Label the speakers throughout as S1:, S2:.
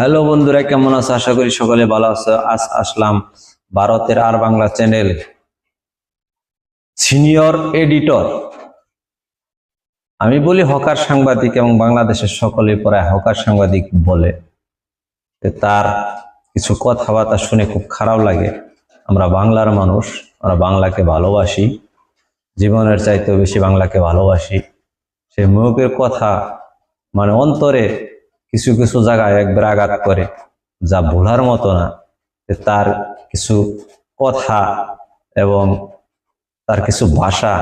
S1: Hello বন্ধুরা, কেমন আছো? আশা করি সকলে ভালো আছো। আজ আসলাম ভারতের আর বাংলা চ্যানেল সিনিয়র এডিটর। আমি বলি হকার সাংবাদিক এবং বাংলাদেশের সকলে প্রায় হকার সাংবাদিক বলে। তার কিছু কথাবার্তা শুনে খুব খারাপ লাগে। আমরা বাংলার মানুষ, আমরা বাংলাকে ভালোবাসি। জীবনের চাইতেও বেশি বাংলাকে ভালোবাসি। সে মুখের কথা মানে অন্তরে কিছু কিছু জায়গায় একবার আঘাত করে যা ভোলার মতো না। যে তার কিছু কথা এবং তার কিছু ভাষা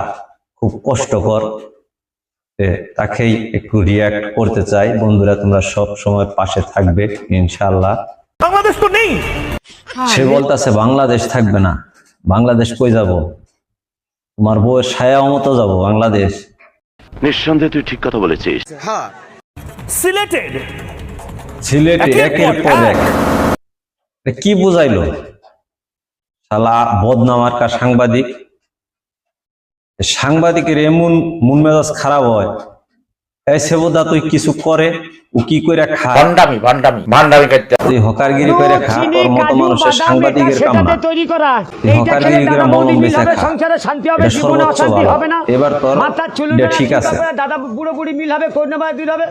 S1: খুব কষ্টকর। তাকেই একটু রিয়াক্ট করতে চাই। বন্ধুরা তোমরা সব সময় পাশে থাকবে ইনশাল্লাহ
S2: বাংলাদেশ তো নেই।
S1: সে বলতেছে বাংলাদেশ থাকবে না। বাংলাদেশ কই যাব? তোমার বউয়ের ছায়া মতো যাব বাংলাদেশ।
S3: নিঃসন্দেহে তুই ঠিক কথা বলেছিস।
S2: সিলেটেড। একের পর
S1: এক। কি বুঝাইলো? শালা বদনামার কা সাংবাদিক সাংবাদিকের এমন মন মেজাজ খারাপ হয়। এই সেবদা তুই কিছু করে ও কি করে খা
S4: ভণ্ডামি ভণ্ডামি ভণ্ডামি করতে।
S1: তুই হকারগিরি করে খা তোর মতো মানুষের সাংবাদিকের কাম না
S5: তৈরি করা।
S1: তুই হকারগিরি করে মলম বেচে
S5: সংসারে শান্তি হবে জীবনে অশান্তি হবে না।
S1: এবার তোর ঠিক আছে।
S5: দাদা বুড়ো বুড়ি মিল হবে কোন নাম্বার হবে।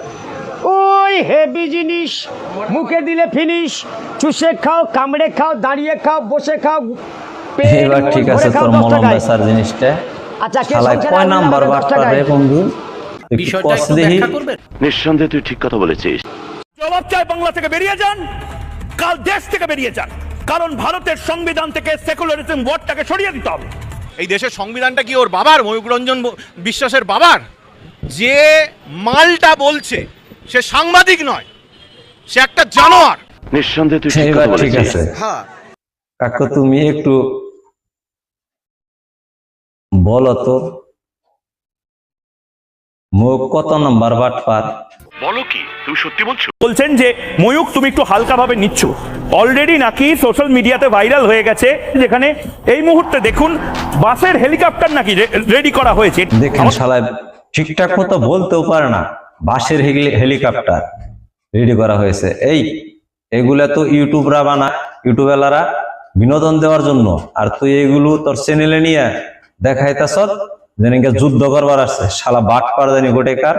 S5: ওই হেভি জিনিস। মুখে দিলে ফিনিশ চুষে খাও কামড়ে খাও দাঁড়িয়ে খাও বসে খাও
S1: এবার ঠিক আছে তোর
S5: দশ
S1: মলম। বেচার জিনিসটা।
S5: আচ্ছা
S1: কয় নাম্বার বাটপার রে বন্ধু?
S3: নিঃসন্দেহে তুই ঠিক কথা বলেছিস।
S2: জবাব চাই বাংলা থেকে বেরিয়ে যান কাল দেশ থেকে বেরিয়ে যান। কারণ ভারতের সংবিধান থেকে সেকুলারিজম ওয়ার্ডটাকে সরিয়ে দিতে হবে।
S6: এই দেশের সংবিধানটা কি ওর বাবার? ময়ূক রঞ্জন বিশ্বাসের বাবার? যে মালটা বলছে সে সাংবাদিক নয় সে একটা জানোয়ার।
S3: নিঃসন্দেহে তুই ঠিক কথা বলেছিস।
S1: আছে। কাকু তুমি একটু বলো তো মুখ কত নম্বর বাটপার?
S3: বলো কি তুমি সত্যি বলছো?
S2: বলছেন যে ময়ূক তুমি একটু হালকাভাবে নিচ্ছ। অলরেডি নাকি সোশ্যাল মিডিয়াতে ভাইরাল হয়ে গেছে যেখানে এই মুহূর্তে দেখুন বাসের হেলিকপ্টার নাকি রেডি করা হয়েছে।
S1: দেখেন শালায় ঠিকঠাক মতো বলতেও পারে না। বাসের হেলিকপ্টার রেডি করা হয়েছে। এই এগুলা তো ইউটিউবরা বানা ইউটিউবেলারা বিনোদন দেওয়ার জন্য। আর তুই এগুলো তোর চ্যানেলে নিয়ে দেখাইতাছ যেন যুদ্ধ করবার আসছে শালা বাট পার জানি গোটে কার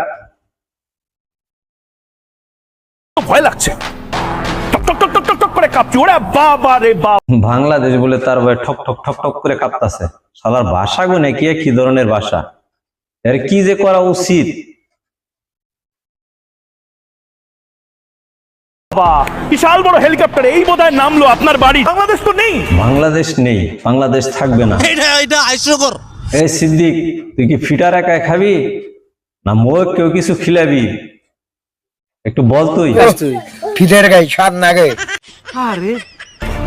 S2: ভয় লাগছে। টক টক টক টক টক টক করে কাঁপছি। ওরা বাবা রে বাবা।
S1: বাংলাদেশ বলে তার বয় ঠক ঠক ঠক ঠক করে কাঁপতাছে। শালার ভাষা গুনে কি কি ধরনের ভাষা? এর কি যে করা উচিত?
S2: বাবা। বিশাল বড় হেলিকপ্টার এই বোধহয় নামলো আপনার বাড়ি। বাংলাদেশ তো নেই।
S1: বাংলাদেশ নেই বাংলাদেশ থাকবে না। এই সিদ্দিক তুই কি ফিটার একাই খাবি? না মো কেউ কিছু খিলাবি? একটু বল তুই।
S4: ফিটার গাই স্বাদ নাগে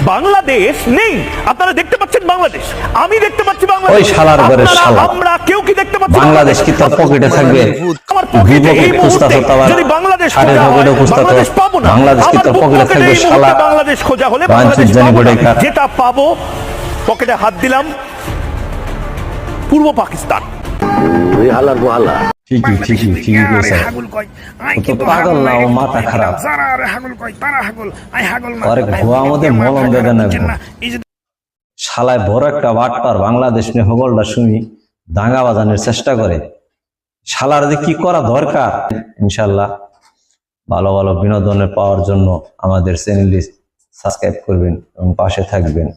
S2: বাংলাদেশ নেই। আপনারা দেখতে পাচ্ছেন বাংলাদেশ। আমি দেখতে পাচ্ছি বাংলাদেশ।
S1: ওই শালার
S2: আপনারা,
S1: শালা।
S2: আমরা কেউ কি দেখতে পাচ্ছি
S1: বাংলাদেশ কি তোর পকেটে থাকবে?
S2: আমার পকেটে এই মুহূর্তে যদি বাংলাদেশ খোঁজা হয়, বাংলাদেশ পাবো না।
S1: বাংলাদেশ কি তোর পকেটে থাকবে শালা?
S2: বাংলাদেশ খোঁজা হলে বাংলাদেশ পাবো যেটা পাবো পকেটে হাত দিলাম পূর্ব পাকিস্তান।
S3: তুই হালার গোহালা।
S1: ঠিকই ঠিকই ঠিকই কইছে। তো পাগল না ও মাথা খারাপ। আরে ঘোয়া আমাদের মলম বেদে না শালায় বড় একটা বাটপার বাংলাদেশ নিয়ে হগলটা শুনি দাঙ্গা বাজানোর চেষ্টা করে। শালার যে কি করা দরকার? ইনশাল্লাহ ভালো ভালো বিনোদনের পাওয়ার জন্য আমাদের চ্যানেলটি সাবস্ক্রাইব করবেন এবং পাশে থাকবেন।